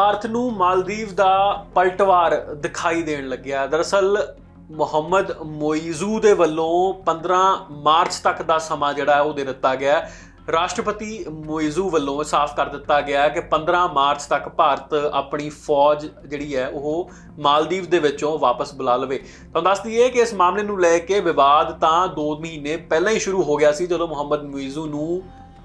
ਭਾਰਤ ਨੂੰ ਮਾਲਦੀਵ ਦਾ ਪਲਟਵਾਰ ਦਿਖਾਈ ਦੇਣ ਲੱਗਿਆ। ਦਰਅਸਲ, ਮੁਹੰਮਦ ਮੋਇਜ਼ੂ ਦੇ ਵੱਲੋਂ 15 ਮਾਰਚ ਤੱਕ ਦਾ ਸਮਾਂ ਜਿਹੜਾ ਉਹ ਦੇ ਦਿੱਤਾ ਗਿਆ ਰਾਸ਼ਟਰਪਤੀ ਮੋਇਜ਼ੂ ਵੱਲੋਂ ਸਾਫ਼ ਕਰ ਦਿੱਤਾ ਗਿਆ ਕਿ 15 ਮਾਰਚ ਤੱਕ ਭਾਰਤ ਆਪਣੀ ਫੌਜ ਜਿਹੜੀ ਹੈ, ਉਹ ਮਾਲਦੀਵ ਦੇ ਵਿੱਚੋਂ ਵਾਪਸ ਬੁਲਾ ਲਵੇ। ਤੁਹਾਨੂੰ ਦੱਸ ਦਈਏ ਕਿ ਇਸ ਮਾਮਲੇ ਨੂੰ ਲੈ ਕੇ ਵਿਵਾਦ ਤਾਂ 2 ਮਹੀਨੇ ਪਹਿਲਾਂ ਹੀ ਸ਼ੁਰੂ ਹੋ ਗਿਆ ਸੀ, ਜਦੋਂ ਮੁਹੰਮਦ ਮੋਇਜ਼ੂ ਨੂੰ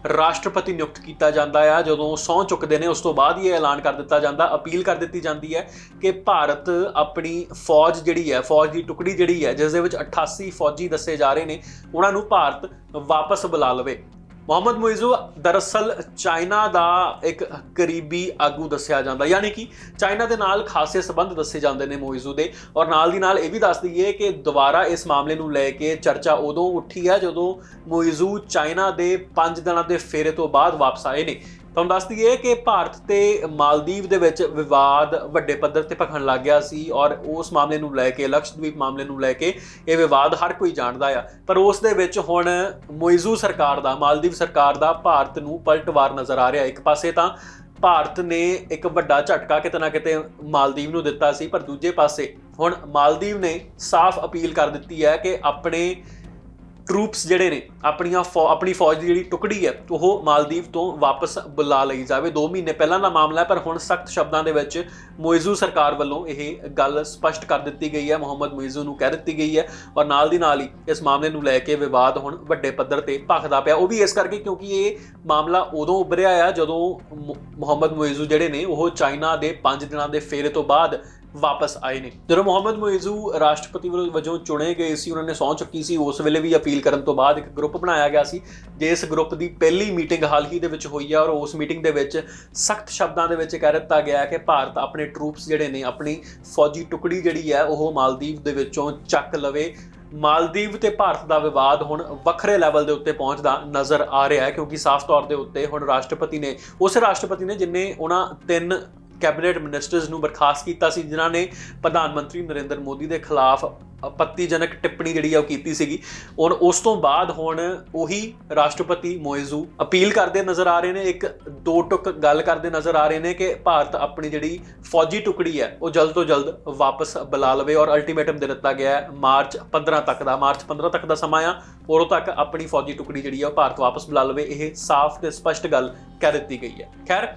ਰਾਸ਼ਟਰਪਤੀ ਨਿਯੁਕਤ ਕੀਤਾ ਜਾਂਦਾ ਆ। ਜਦੋਂ ਸਹੁੰ ਚੁੱਕਦੇ ਨੇ, ਉਸ ਤੋਂ ਬਾਅਦ ਹੀ ਇਹ ਐਲਾਨ ਕਰ ਦਿੱਤਾ ਜਾਂਦਾ, ਅਪੀਲ ਕਰ ਦਿੱਤੀ ਜਾਂਦੀ ਹੈ ਕਿ ਭਾਰਤ ਆਪਣੀ ਫੌਜ ਜਿਹੜੀ ਹੈ, ਫੌਜ ਦੀ ਟੁਕੜੀ ਜਿਹੜੀ ਹੈ, ਜਿਸ ਦੇ ਵਿੱਚ 88 ਫੌਜੀ ਦੱਸੇ ਜਾ ਰਹੇ ਨੇ, ਉਹਨਾਂ ਨੂੰ ਭਾਰਤ ਵਾਪਸ ਬੁਲਾ ਲਵੇ। ਮੁਹੰਮਦ ਮੁਇਜ਼ੂ ਦਰਅਸਲ ਚਾਈਨਾ ਦਾ ਇੱਕ ਕਰੀਬੀ ਆਗੂ ਦੱਸਿਆ ਜਾਂਦਾ, ਯਾਨੀ ਕਿ ਚਾਈਨਾ ਦੇ ਨਾਲ ਖਾਸੇ ਸਬੰਧ ਦੱਸੇ ਜਾਂਦੇ ਨੇ ਮੁਇਜ਼ੂ ਦੇ, ਔਰ ਨਾਲ ਦੀ ਨਾਲ ਇਹ ਵੀ ਦੱਸ ਦਈਏ ਕਿ ਦੁਬਾਰਾ ਇਸ ਮਾਮਲੇ ਨੂੰ ਲੈ ਕੇ ਚਰਚਾ ਉਦੋਂ ਉੱਠੀ ਹੈ ਜਦੋਂ ਮੁਇਜ਼ੂ ਚਾਈਨਾ ਦੇ 5 ਦਿਨਾਂ ਦੇ ਫੇਰੇ ਤੋਂ ਬਾਅਦ ਵਾਪਸ ਆਏ ਨੇ। ਤੁਹਾਨੂੰ ਦੱਸ ਦਈਏ ਕਿ ਭਾਰਤ ਤੇ ਮਾਲਦੀਵ ਦੇ ਵਿੱਚ ਵਿਵਾਦ ਵੱਡੇ ਪੱਧਰ ਤੇ ਭਖਣ ਲੱਗ ਗਿਆ ਸੀ ਔਰ ਉਸ ਮਾਮਲੇ ਨੂੰ ਲੈ ਕੇ ਲਕਸ਼ਦਵੀਪ ਮਾਮਲੇ ਨੂੰ ਲੈ ਕੇ ਇਹ ਵਿਵਾਦ ਹਰ ਕੋਈ ਜਾਣਦਾ ਆ। ਪਰ ਉਸ ਦੇ ਵਿੱਚ ਹੁਣ ਮੋਇਜ਼ੂ ਸਰਕਾਰ ਦਾ, ਮਾਲਦੀਵ ਸਰਕਾਰ ਦਾ ਭਾਰਤ ਨੂੰ ਪਲਟਵਾਰ ਨਜ਼ਰ ਆ ਰਿਹਾ। ਇੱਕ ਪਾਸੇ ਤਾਂ ਭਾਰਤ ਨੇ ਇੱਕ ਵੱਡਾ ਝਟਕਾ ਕਿਤੇ ਨਾ ਕਿਤੇ ਮਾਲਦੀਵ ਨੂੰ ਦਿੱਤਾ ਸੀ, ਪਰ ਦੂਜੇ ਪਾਸੇ ਹੁਣ ਮਾਲਦੀਵ ਨੇ ਸਾਫ਼ ਅਪੀਲ ਕਰ ਦਿੱਤੀ ਹੈ ਕਿ ਆਪਣੇ ਟਰੂਪਸ ਜਿਹੜੇ ਨੇ, ਆਪਣੀਆਂ ਫੌ- ਆਪਣੀ ਫੌਜ ਦੀ ਜਿਹੜੀ ਟੁਕੜੀ ਹੈ, ਉਹ ਮਾਲਦੀਵ ਤੋਂ ਵਾਪਸ ਬੁਲਾ ਲਈ ਜਾਵੇ। 2 ਮਹੀਨੇ ਪਹਿਲਾਂ ਦਾ ਮਾਮਲਾ ਹੈ, ਪਰ ਹੁਣ ਸਖਤ ਸ਼ਬਦਾਂ ਦੇ ਵਿੱਚ ਮੋਇਜ਼ੂ ਸਰਕਾਰ ਵੱਲੋਂ ਇਹ ਗੱਲ ਸਪਸ਼ਟ ਕਰ ਦਿੱਤੀ ਗਈ ਹੈ। ਮੁਹੰਮਦ ਮੋਇਜ਼ੂ ਨੂੰ ਕਹਿ ਦਿੱਤੀ ਗਈ ਹੈ ਔਰ ਨਾਲ ਦੀ ਨਾਲ ਹੀ ਇਸ ਮਾਮਲੇ ਨੂੰ ਲੈ ਕੇ ਵਿਵਾਦ ਹੁਣ ਵੱਡੇ ਪੱਧਰ ਤੇ ਭਖਦਾ ਪਿਆ। ਉਹ ਵੀ ਇਸ ਕਰਕੇ ਕਿਉਂਕਿ ਇਹ ਮਾਮਲਾ ਉਦੋਂ ਉੱਭਰਿਆ ਆ ਜਦੋਂ ਮੁ- ਮੁਹੰਮਦ ਮੋਇਜ਼ੂ ਜਿਹੜੇ ਨੇ, ਉਹ ਚਾਈਨਾ ਦੇ 5 ਦਿਨਾਂ ਦੇ ਫੇਰੇ ਤੋਂ ਬਾਅਦ ਵਾਪਸ ਆਏ ਨੇ। ਜਦੋਂ ਮੁਹੰਮਦ ਮੋਇਜ਼ੂ ਰਾਸ਼ਟਰਪਤੀ ਵੱਲੋਂ- ਵਜੋਂ ਚੁਣੇ ਗਏ ਸੀ, ਉਹਨਾਂ ਨੇ ਸਹੁੰ ਚੁੱਕੀ ਸੀ, ਉਸ ਵੇਲੇ ਵੀ ਅਪੀਲ ਕਰਨ ਤੋਂ ਬਾਅਦ ਇੱਕ ਗਰੁੱਪ ਬਣਾਇਆ ਗਿਆ ਸੀ, ਜਿਸ ਗਰੁੱਪ ਦੀ ਪਹਿਲੀ ਮੀਟਿੰਗ ਹਾਲ ਹੀ ਦੇ ਵਿੱਚ ਹੋਈ ਹੈ ਔਰ ਉਸ ਮੀਟਿੰਗ ਦੇ ਵਿੱਚ ਸਖਤ ਸ਼ਬਦਾਂ ਦੇ ਵਿੱਚ ਕਹਿ ਦਿੱਤਾ ਗਿਆ ਕਿ ਭਾਰਤ ਆਪਣੇ ਟਰੂਪਸ ਜਿਹੜੇ ਨੇ, ਆਪਣੀ ਫੌਜੀ ਟੁਕੜੀ ਜਿਹੜੀ ਹੈ ਉਹ ਮਾਲਦੀਵ ਦੇ ਵਿੱਚੋਂ ਚੱਕ ਲਵੇ। ਮਾਲਦੀਵ ਤੇ ਭਾਰਤ ਦਾ ਵਿਵਾਦ ਹੁਣ ਵੱਖਰੇ ਲੈਵਲ ਦੇ ਉੱਤੇ ਪਹੁੰਚਦਾ ਨਜ਼ਰ ਆ ਰਿਹਾ ਹੈ, ਕਿਉਂਕਿ ਸਾਫ਼ ਤੌਰ ਦੇ ਉੱਤੇ ਹੁਣ ਰਾਸ਼ਟਰਪਤੀ ਨੇ, ਉਸ ਰਾਸ਼ਟਰਪਤੀ ਨੇ ਜਿਨੇ ਉਹਨਾਂ ਤਿੰਨ ਕੈਬਨਿਟ ਮਿਨਿਸਟਰਸ ਨੂੰ ਬਰਖਾਸਤ ਕੀਤਾ ਸੀ, ਜਿਨ੍ਹਾਂ ਨੇ ਪ੍ਰਧਾਨ ਮੰਤਰੀ ਨਰਿੰਦਰ ਮੋਦੀ ਦੇ ਖਿਲਾਫ ਆਪੱਤੀਜਨਕ ਟਿੱਪਣੀ ਜਿਹੜੀ ਆ ਉਹ ਕੀਤੀ ਸੀਗੀ। ਔਰ ਉਸ ਤੋਂ ਬਾਅਦ ਹੁਣ ਉਹੀ ਰਾਸ਼ਟਰਪਤੀ ਮੋਇਜ਼ੂ ਅਪੀਲ ਕਰਦੇ ਨਜ਼ਰ ਆ ਰਹੇ ਨੇ, ਇੱਕ ਦੋ ਟੁਕ ਗੱਲ ਕਰਦੇ ਨਜ਼ਰ ਆ ਰਹੇ ਨੇ ਕਿ ਭਾਰਤ ਆਪਣੀ ਜਿਹੜੀ ਫੌਜੀ ਟੁਕੜੀ ਹੈ, ਉਹ ਜਲਦ ਤੋਂ ਜਲਦ ਵਾਪਸ ਬੁਲਾ ਲਵੇ ਔਰ ਅਲਟੀਮੇਟਮ ਦੇ ਦਿੱਤਾ ਗਿਆ ਹੈ, ਮਾਰਚ 15 ਤੱਕ ਦਾ, ਮਾਰਚ 15 ਤੱਕ ਦਾ ਸਮਾਂ ਆ, ਉਦੋਂ ਤੱਕ ਆਪਣੀ ਫੌਜੀ ਟੁਕੜੀ ਜਿਹੜੀ ਆ ਉਹ ਭਾਰਤ ਵਾਪਸ ਬੁਲਾ ਲਵੇ, ਇਹ ਸਾਫ਼ ਤੇ ਸਪਸ਼ਟ ਗੱਲ ਕਹਿ ਦਿੱਤੀ ਗਈ ਹੈ। ਖੈਰ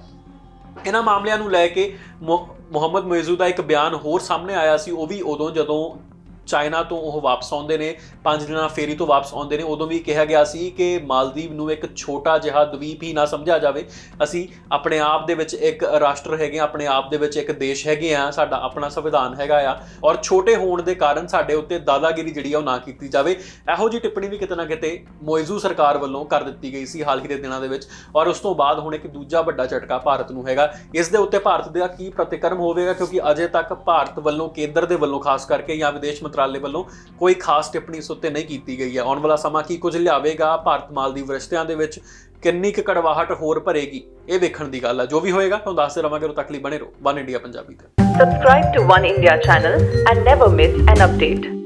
ਇਹਨਾਂ ਮਾਮਲਿਆਂ ਨੂੰ ਲੈ ਕੇ ਮੁ- ਮੁਹੰਮਦ ਮੋਇਜ਼ੂ ਦਾ ਇੱਕ ਬਿਆਨ ਹੋਰ ਸਾਹਮਣੇ ਆਇਆ ਸੀ, ਉਹ ਵੀ ਉਦੋਂ ਜਦੋਂ ਚਾਈਨਾ ਤੋਂ ਉਹ ਵਾਪਸ ਆਉਂਦੇ ਨੇ ਪੰਜ ਦਿਨਾਂ ਫੇਰੀ ਤੋਂ ਵਾਪਸ ਆਉਂਦੇ ਨੇ ਉਦੋਂ ਵੀ ਕਿਹਾ ਗਿਆ ਸੀ ਕਿ ਮਾਲਦੀਵ ਨੂੰ ਇੱਕ ਛੋਟਾ ਜਿਹਾ ਦਵੀਪ ਹੀ ਨਾ ਸਮਝਿਆ ਜਾਵੇ। ਅਸੀਂ ਆਪਣੇ ਆਪ ਦੇ ਵਿੱਚ ਇੱਕ ਰਾਸ਼ਟਰ ਹੈਗੇ ਹਾਂ, ਆਪਣੇ ਆਪ ਦੇ ਵਿੱਚ ਇੱਕ ਦੇਸ਼ ਹੈਗੇ ਆ ਸਾਡਾ ਆਪਣਾ ਸੰਵਿਧਾਨ ਹੈਗਾ ਆ ਔਰ ਛੋਟੇ ਹੋਣ ਦੇ ਕਾਰਨ ਸਾਡੇ ਉੱਤੇ ਦਾਦਾਗਿਰੀ ਜਿਹੜੀ ਆ ਉਹ ਨਾ ਕੀਤੀ ਜਾਵੇ। ਇਹੋ ਜੀ ਟਿੱਪਣੀ ਵੀ ਕਿਤੇ ਨਾ ਕਿਤੇ ਮੋਇਜ਼ੂ ਸਰਕਾਰ ਵੱਲੋਂ ਕਰ ਦਿੱਤੀ ਗਈ ਸੀ ਹਾਲ ਹੀ ਦੇ ਦਿਨਾਂ ਦੇ ਵਿੱਚ ਔਰ ਉਸ ਤੋਂ ਬਾਅਦ ਹੁਣ ਇੱਕ ਦੂਜਾ ਵੱਡਾ ਝਟਕਾ ਭਾਰਤ ਨੂੰ ਹੈਗਾ। ਇਸ ਦੇ ਉੱਤੇ ਭਾਰਤ ਦਾ ਕੀ ਪ੍ਰਤੀਕਰਮ ਹੋਵੇਗਾ ਕਿਉਂਕਿ ਅਜੇ ਤੱਕ ਭਾਰਤ ਵੱਲੋਂ ਕੇਂਦਰ ਦੇ ਵੱਲੋਂ ਖਾਸ ਕਰਕੇ ਜਾਂ ਵਿਦੇਸ਼ ਮੰਤਰਾਲੇ ਵੱਲੋਂ ਕੋਈ ਖਾਸ ਟਿੱਪਣੀ ਇਸ ਉੱਤੇ ਨਹੀਂ ਕੀਤੀ ਗਈ ਹੈ। ਆਉਣ ਵਾਲਾ ਸਮਾਂ ਕੀ ਕੁਝ ਲਿਆਵੇਗਾ? ਭਾਰਤ ਮਾਲ ਦੀ ਰਿਸ਼ਤਿਆਂ ਦੇ ਵਿੱਚ ਕਿੰਨੀ ਕੁ ਕੜਵਾਹਟ ਹੋਰ ਭਰੇਗੀ? ਇਹ ਵੇਖਣ ਦੀ ਗੱਲ ਹੈ ਜੋ ਵੀ ਹੋਏਗਾ ਤੁਹਾਨੂੰ ਦੱਸਦੇ ਰਵਾਂਗੇ ਉਦੋਂ ਤੱਕ ਲਈ ਬਣੇ ਰਹੋ। ਵਨ ਇੰਡੀਆ ਪੰਜਾਬੀ ਤੇ। Subscribe to One India channel and never miss an update.